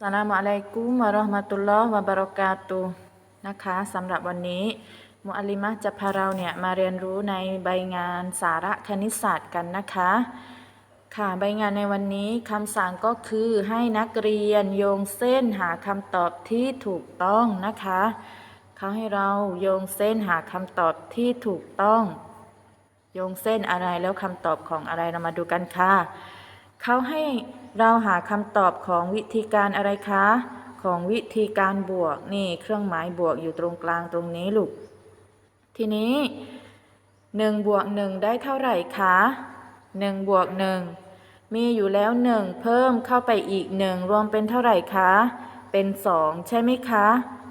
สลามอะลัยกุมวะราะห์มะตุลลอฮ์วะบะเราะกาตุนะคะสำหรับวันนี้มุอัลลิมะจะพาเราเนี่ยมาเรียนรู้ในใบงานสาระคณิตศาสตร์กันนะคะ ค่ะใบงานในวันนี้คำสั่งก็คือให้นักเรียนโยงเส้นหาคำตอบที่ถูกต้องนะคะเขาให้เราโยงเส้นหาคำตอบที่ถูกต้อง โยงเส้นอะไรแล้วคำตอบของอะไรเรามาดูกันค่ะ เขาให้เราหาคำตอบของวิธีการอะไรคะ ของวิธีการบวกนี่เครื่องหมายบวกอยู่ตรงกลางตรงนี้ลูก ทีนี้หนึ่งบวกหนึ่งได้เท่าไหร่คะหนึ่งบวกหนึ่งมีอยู่แล้วหนึ่งเพิ่มเข้าไปอีกหนึ่งรวมเป็นเท่าไหร่คะ เป็นสองใช่ไหมคะ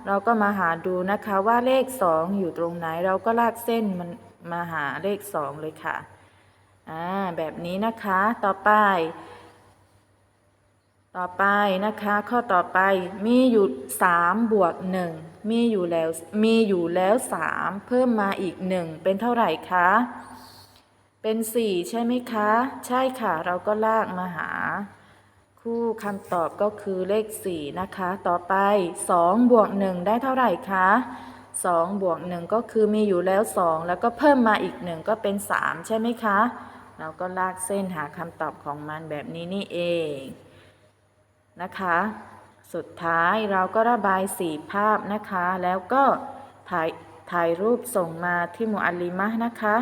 เราก็มาหาดูนะคะว่าเลขสองอยู่ตรงไหนเราก็ลากเส้นมันมาหาเลขสองเลยค่ะ อ่าแบบนี้นะคะต่อไป ต่อไปนะคะ ข้อต่อไปมีอยู่สามบวกหนึ่งมีอยู่แล้วมีอยู่แล้วสามเพิ่มมาอีกหนึ่งเป็นเท่าไหร่คะ เป็นสี่ใช่ไหมคะ ใช่ค่ะเราก็ลากมาหา คู่คำตอบก็คือเลขสี่นะคะ ต่อไปสองบวกหนึ่งได้เท่าไหร่คะสองบวกหนึ่งก็คือมีอยู่แล้วสองแล้วก็เพิ่มมาอีกหนึ่งก็เป็นสามใช่ไหมคะ เราก็ลากเส้นหาคำตอบของมันแบบนี้นี่เองนะคะ สุดท้ายเราก็ระบายสีภาพนะคะ แล้วก็ถ่ายถ่ายรูปส่งมาที่มูอัลลิมะนะคะ